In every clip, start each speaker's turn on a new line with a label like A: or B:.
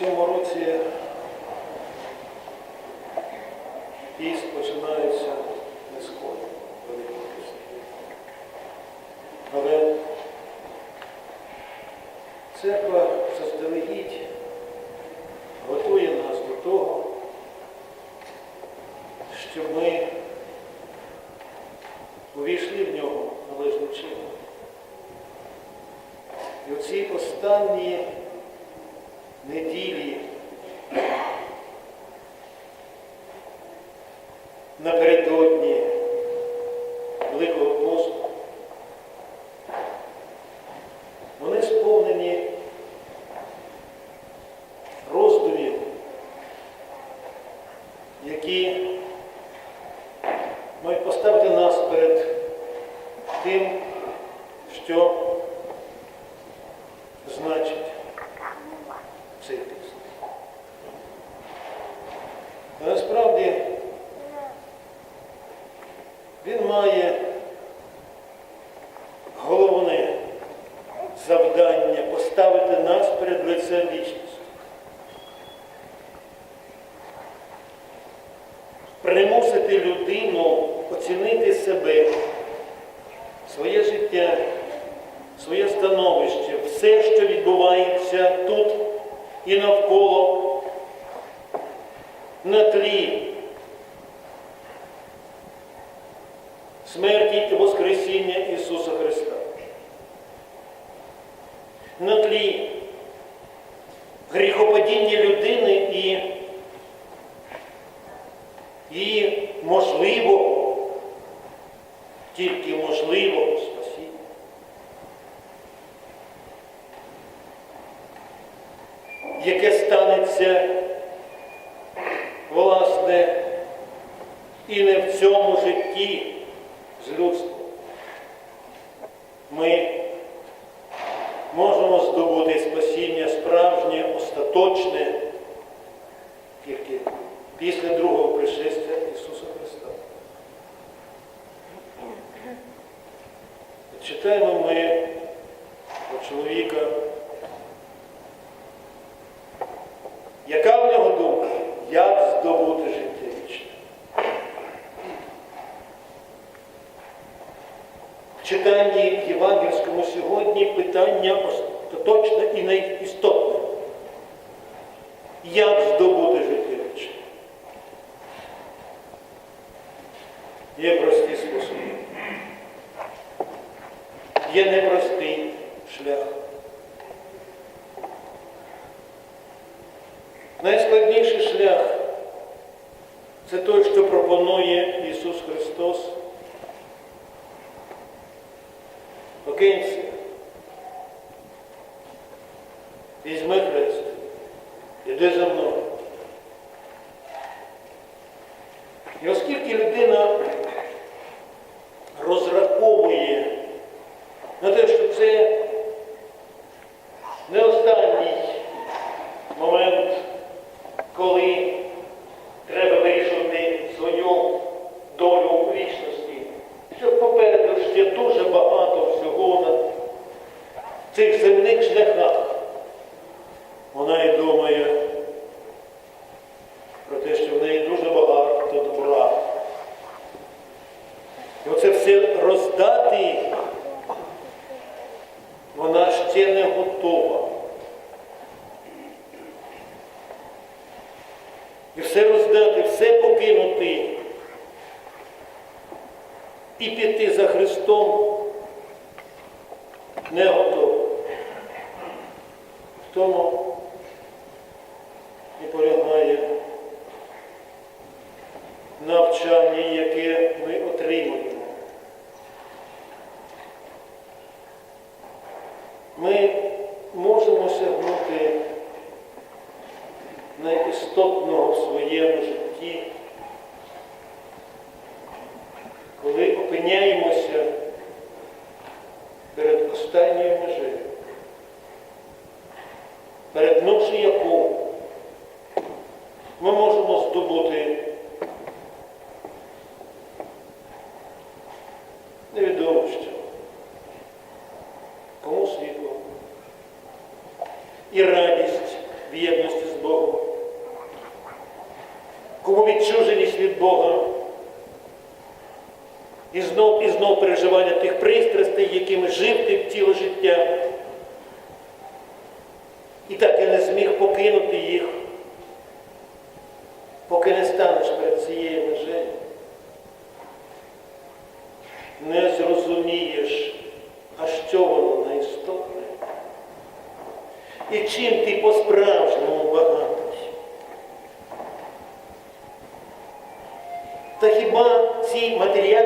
A: цьому році піст починається не скоро, Великого пісту. Але церква заздалегідь готує нас до того, щоб ми увійшли в нього належним чином. І оці останні dei figli поставити нас перед лицем вічності. Примусити людину оцінити себе, своє життя, своє становище, все, що відбувається тут і навколо, на тлі смерті і Воскресіння Ісуса Христа. На тлі гріхопадіння людини і її можливо, тільки можливо спасіння. Яке станеться, власне, і не в цьому житті з людством. Ми можемо здобути спасіння справжнє, остаточне, тільки після другого пришестя Ісуса Христа. Читаємо ми про чоловіка, яка в нього думка, як здобути життя вічне. В читанні Євангельському сьогодні питання остаточне і найістотне. Як здобути життя вічне? Є прості способи. Є непростий шлях. Найскладніший шлях це той, що пропонує Ісус Христос. Покинься. Візьми хрест. Іди за мною. І оскільки людина розраховує на те, що це не останній момент, коли треба вирішувати свою долю у вічності, що попереду ще дуже багато всього на цих земних шляхах. Вона і думає про те, що в неї дуже багато добра. І оце все роздати вона ще не готова. І все роздати, все покинути і піти за Христом не готова. В тому і полягає навчання, яке ми отримуємо. Ми можемо сягнути найістотного в своєму житті, коли опиняємося останньою межею, перетнувши яку ми можемо здобути невідомо що. Кому світло і радість в єдності з Богом, кому відчуженість від Бога. І знов і знов переживання тих пристрастей, якими жив ти ціле життя. І так і не зміг покинути їх, поки не станеш перед цією межею. Не зрозумієш, а що воно найстотне. І чим ти по-справжньому багатий. Та хіба ці матеріальні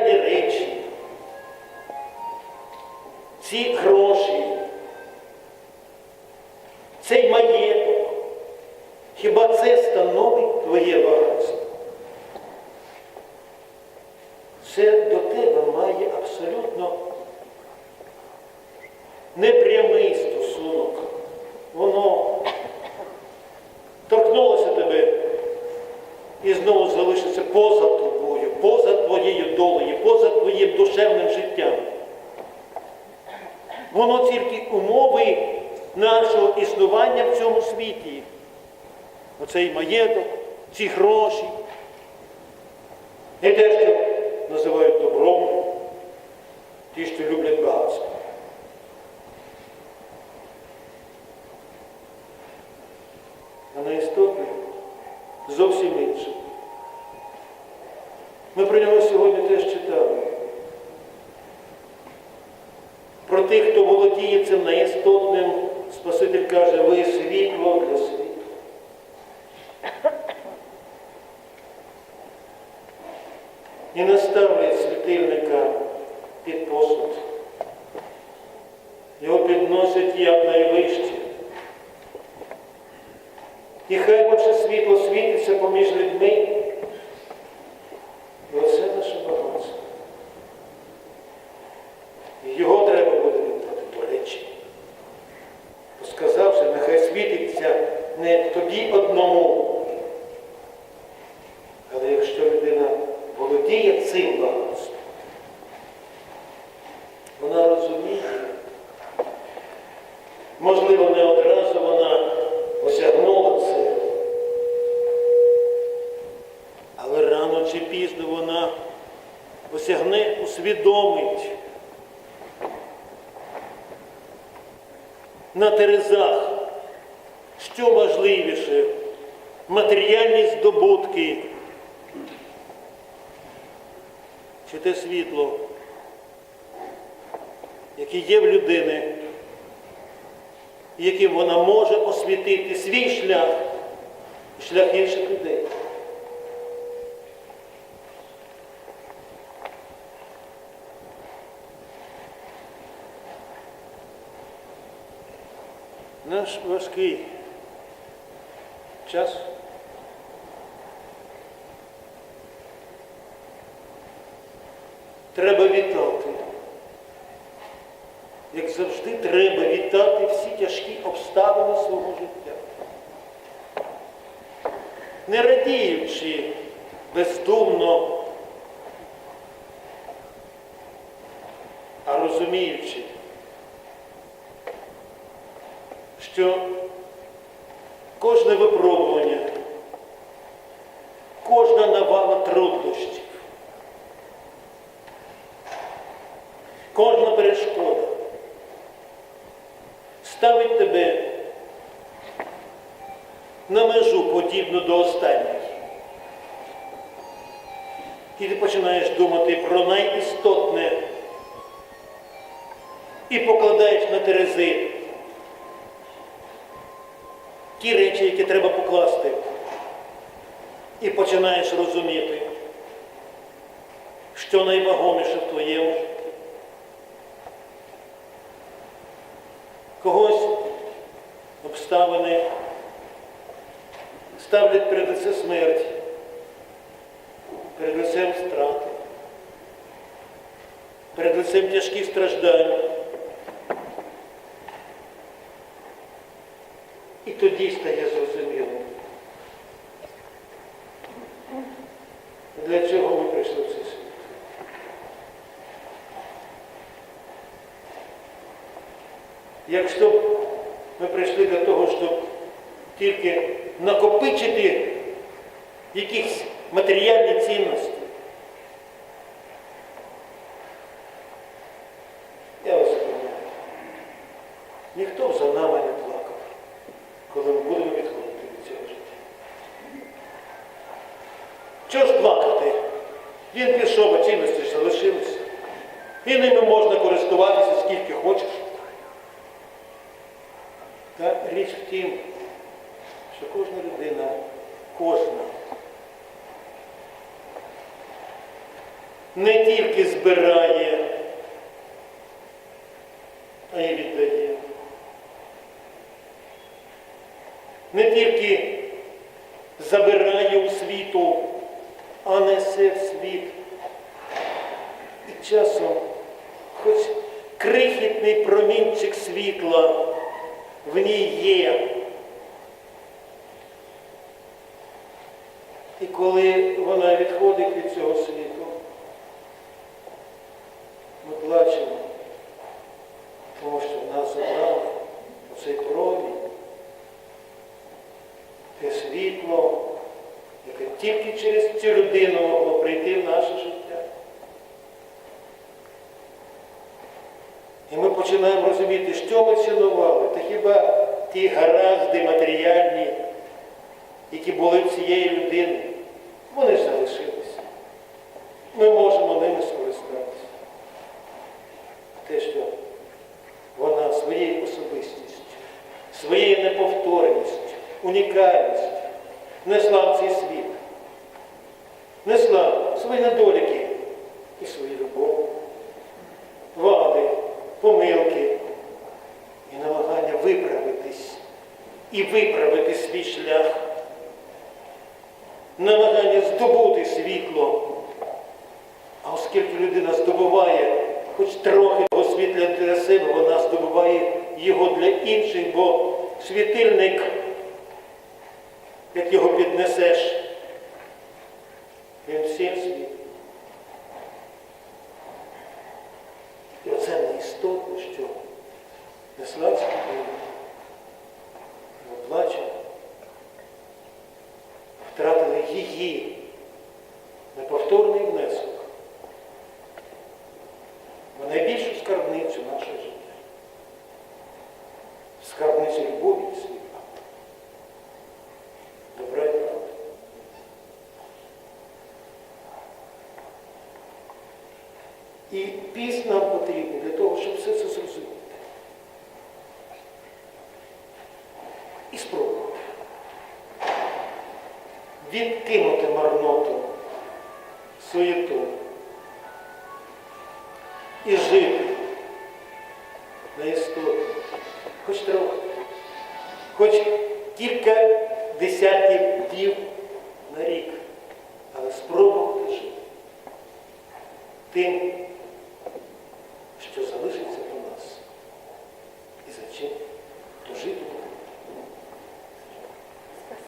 A: непрямий стосунок. Воно торкнулося тебе і знову залишиться поза тобою, поза твоєю долею, поза твоїм душевним життям. Воно тільки умови нашого існування в цьому світі. Оцей маєток, ці гроші. І те, що називають добром, ті, що люблять багатство. А найістотне зовсім інше. Ми про нього сьогодні теж читали. Про тих, хто володіє цим найістотним, Спаситель каже, світло для світу. І наставлять світильника під посуд. Його підносять як найвище. І хай ваше світло світиться поміж людьми. І оце наше багатство. І його треба буде віддати до речі. Сказавши, нехай світиться не тобі одному. Але якщо людина володіє цим багатством, вона розуміє, можливо, не одразу вона осягнула це, але пізно вона осягне, усвідомить на терезах, що важливіше, матеріальні здобутки, чи те світло, яке є в людини, яким вона може освітити свій шлях шлях інших людей. Наш важкий час треба вітати. Як завжди, треба вітати всі тяжкі обставини свого життя. Не радіючи бездумно, кожна перешкода ставить тебе на межу подібну до останньої. І ти починаєш думати про найістотне і покладаєш на терези ті речі, які треба покласти. І починаєш розуміти, що найвагоміше в твоєму Когось обставини ставлять перед лице смерті, перед лицем страти, перед лицем тяжких страждань. І тоді стає зрозуміло, для чого ми прийшли в цей світ. Якщо б ми прийшли до того, щоб тільки накопичити якісь матеріальні цінності. Я вас пам'ятаю. ніхто б за нами не плакав, коли ми будемо відходити від цього життя. Чого ж плакати? Він пішов, а цінності ж залишилися. І ними можна користуватися скільки хочеш. Та річ в тім, що кожна людина, кожна, не тільки збирає, а й віддає. Не тільки забирає у світу, а несе в світ. І часом хоч крихітний промінчик світла в ній є. І коли вона відходить від цього світу, ми плачемо, тому що в нас забрали оцей промінь, те світло, яке тільки через цю людину могло прийти в наше життя. І ми починаємо розуміти, що ми цінували, та хіба ті гаразди матеріальні, які були в цієї людини, вони залишилися. Ми можемо ними скористатися. Те, що вона своєю особистістю, своєю неповтореністю, унікальністю несла в цей світ, несла свої недоліки і свою любов, помилки і намагання виправитись і виправити свій шлях, намагання здобути світло. А оскільки людина здобуває хоч трохи того світла для себе, вона здобуває його для інших, бо світильник, як його піднесеш, він всім світ. І оце не істотно, що несла ця людина. Ми плачемо, втратили її неповторний внесок в найбільшу скарбницю нашого життя. Скарбницю любові світла. Добра і правда. І піст нам потрібен для того, щоб все це зрозуміти. І спробувати. Відкинути марноту, суєту і жити